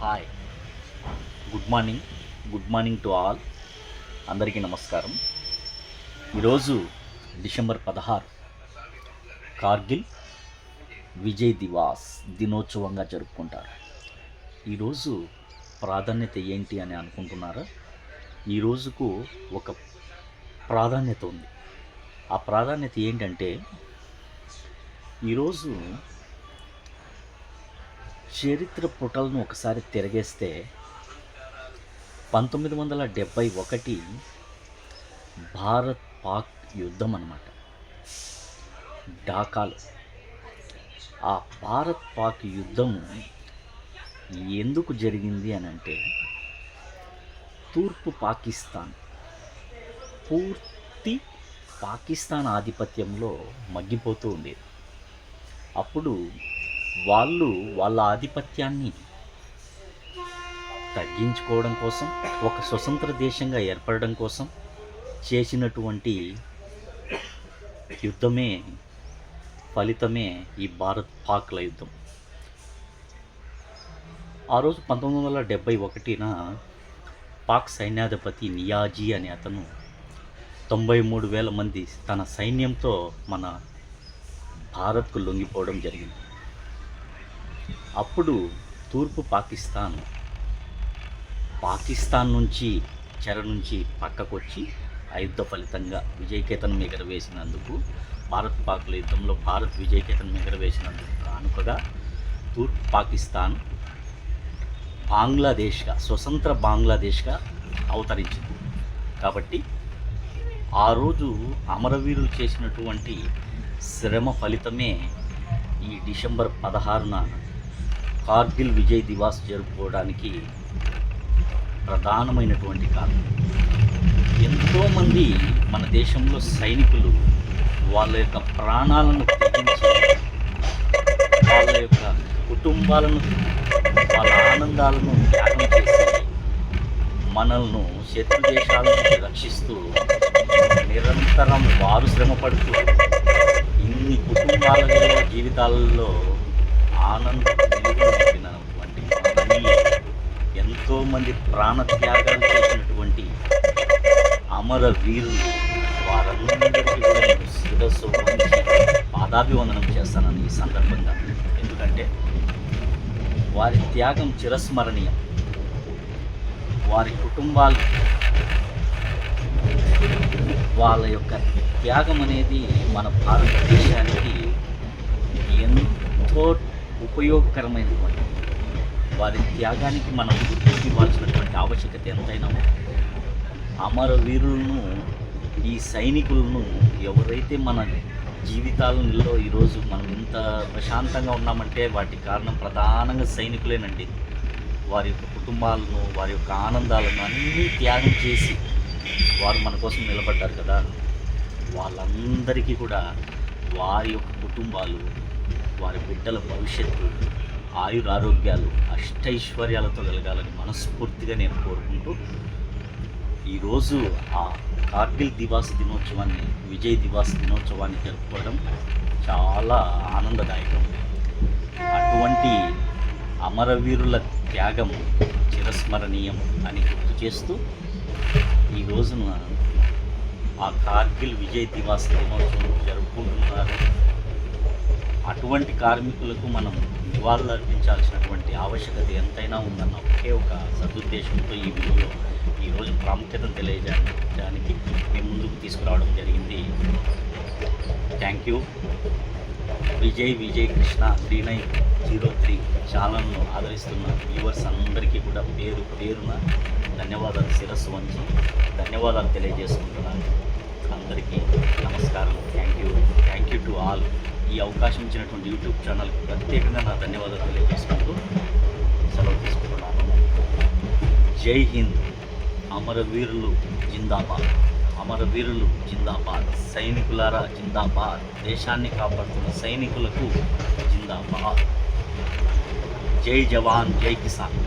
Hi good morning good morning to all అందరికీ నమస్కారం. ఈరోజు డిసెంబర్ పదహారు. కార్గిల్ విజయ్ దివాస్ దినోత్సవంగా జరుపుకుంటారు. ఈరోజు ప్రాధాన్యత ఏంటి అని అనుకుంటున్నారా? ఈ రోజుకు ఒక ప్రాధాన్యత ఉంది. ఆ ప్రాధాన్యత ఏంటంటే ఈరోజు చరిత్ర పుటలను ఒకసారి తిరగేస్తే పంతొమ్మిది వందల డెబ్భై ఒకటి భారత్ పాక్ యుద్ధం అనమాట ఢాకాలో. ఆ భారత్ పాక్ యుద్ధం ఎందుకు జరిగింది అని అంటే తూర్పు పాకిస్తాన్ పూర్తి పాకిస్తాన్ ఆధిపత్యంలో మగ్గిపోతూ ఉండేది. అప్పుడు వాళ్ళు వాళ్ళ ఆధిపత్యాన్ని తగ్గించుకోవడం కోసం ఒక స్వతంత్ర దేశంగా ఏర్పడడం కోసం చేసినటువంటి యుద్ధమే ఫలితమే ఈ భారత్ పాక్ల యుద్ధం. ఆ రోజు పంతొమ్మిది వందల డెబ్భై ఒకటిన పాక్ సైన్యాధిపతి నియాజీ అనే అతను తొంభై మూడు వేల మంది తన సైన్యంతో మన భారత్కు లొంగిపోవడం జరిగింది. అప్పుడు తూర్పు పాకిస్తాన్. పాకిస్తాన్ నుంచి చెర నుంచి పక్కకొచ్చి ఆ యుద్ధ ఫలితంగా విజయకేతనం ఎగరవేసినందుకు భారత్ పాకుల యుద్ధంలో భారత్ విజయకేతనం ఎగరవేసినందుకు కానుకగా తూర్పు పాకిస్తాన్ బంగ్లాదేశ్గా స్వతంత్ర బంగ్లాదేశ్గా అవతరించింది. కాబట్టి ఆ రోజు అమరవీరులు చేసినటువంటి శ్రమ ఫలితమే ఈ డిసెంబర్ పదహారున కార్గిల్ విజయ్ దివాస్ జరుపుకోవడానికి ప్రధానమైనటువంటి కారణం. ఎంతోమంది మన దేశంలో సైనికులు వాళ్ళ యొక్క ప్రాణాలను తెగించి వాళ్ళ యొక్క కుటుంబాలను వాళ్ళ ఆనందాలను త్యాగం చేసి మనల్ని శత్రు దేశాల నుంచి రక్షిస్తూ నిరంతరం వారు శ్రమపడుతూ ఇన్ని కుటుంబాలలో జీవితాలలో ఆనంద వెలుగులు నింపినటువంటి ఎంతోమంది ప్రాణత్యాగాలు చేసినటువంటి అమర వీరులు వారందరికీ కూడా నేను శిరస్సు వంచి పాదాభివందనం చేస్తానని ఈ సందర్భంగా. ఎందుకంటే వారి త్యాగం చిరస్మరణీయం. వారి కుటుంబాలు వాళ్ళ యొక్క త్యాగం అనేది మన భారతదేశానికి ఎంతో ఉపయోగకరమైనటువంటి వారి త్యాగానికి మనం ఇవ్వాల్సినటువంటి ఆవశ్యకత ఎంతైనా అమరవీరులను ఈ సైనికులను ఎవరైతే మన జీవితాలలో ఈరోజు మనం ఇంత ప్రశాంతంగా ఉన్నామంటే వాటి కారణం ప్రధానంగా సైనికులేనండి. వారి యొక్క కుటుంబాలను వారి యొక్క ఆనందాలను అన్నీ త్యాగం చేసి వారు మన కోసం నిలబడ్డారు కదా. వాళ్ళందరికీ కూడా వారి యొక్క కుటుంబాలు వారి బిడ్డల భవిష్యత్తు ఆయురారోగ్యాలు అష్టైశ్వర్యాలతో కలగాలని మనస్ఫూర్తిగా నేను కోరుకుంటూ ఈరోజు ఆ కార్గిల్ దివాస్ దినోత్సవాన్ని విజయ్ దివాస్ దినోత్సవాన్ని జరుపుకోవడం చాలా ఆనందదాయకం. అటువంటి అమరవీరుల త్యాగం చిరస్మరణీయం అని గుర్తు చేస్తూ ఈ రోజున ఆ కార్గిల్ విజయ్ దివాస్ దినోత్సవం జరుపు అటువంటి కార్మికులకు మనం నివాళులు అర్పించాల్సినటువంటి ఆవశ్యకత ఎంతైనా ఉందన్న ఒకే ఒక సదుద్దేశంతో ఈ విధంగా ఈరోజు ప్రాముఖ్యతను తెలియజేయడానికి మేము ముందుకు తీసుకురావడం జరిగింది. Thank you Vijay Vijay Krishna three nine zero three ఛానల్ను ఆదరిస్తున్న వ్యూవర్స్ అందరికీ కూడా పేరు పేరున ధన్యవాదాలు శిరస్సు వంచి ధన్యవాదాలు తెలియజేసుకుంటున్నాను. అందరికీ నమస్కారం. Thank you thank you to all ఈ అవకాశం ఇచ్చినటువంటి యూట్యూబ్ ఛానల్కి ప్రత్యేకంగా నా ధన్యవాదాలు తెలియజేసుకుంటూ సెలవు తీసుకుంటున్నాను. జై హింద్. అమరవీరులు జిందాబాద్. అమరవీరులు జిందాబాద్. సైనికులారా జిందాబాద్. దేశాన్ని కాపాడుతున్న సైనికులకు జిందాబాద్. జై జవాన్ జై కిసాన్.